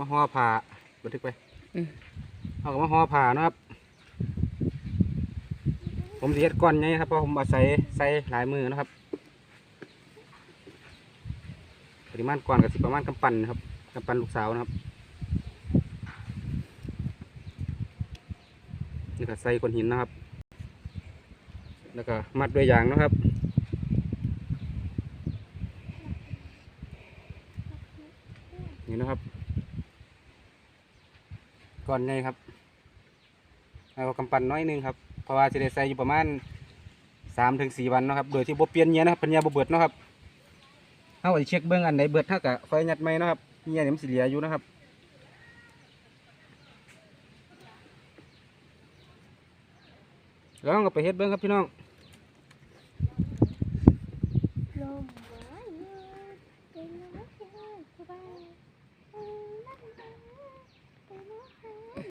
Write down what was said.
มาห่อผ่าบันทึกไปอืมเอากับมาห่อผ่านะครับ ผมสิเฮ็ดก้อนไงครับเพราะผมอาศัยใส่หลายมือนะครับ ปริมาณก้อนกับสิประมาณกำปั้นนะครับกำปั้นลูกสาวนะครับนี่ก็ใส่ก้อนหินนะครับ แล้วก็มัดด้วยยางนะครับนี่นะครับ ก่อนไงครับเอากำปั้นน้อยนึงครับเพราะว่าจะได้ใส่อยู่ประมาณสามถึงสี่วันนะครับโดยที่บเปลี่ยนเงี้ยนะครับป็นเงี้ยบ่เบิดนะครับเอาไว้เช็คเบื้องอันไหนเบิดเท่ากับไฟยัดไหมเนะครับเงี้ยเนี่ยมันสิเหลืออยู่นะครับแล้วเราก็ไปเฮ็ดเบื้องครับพี่น้อง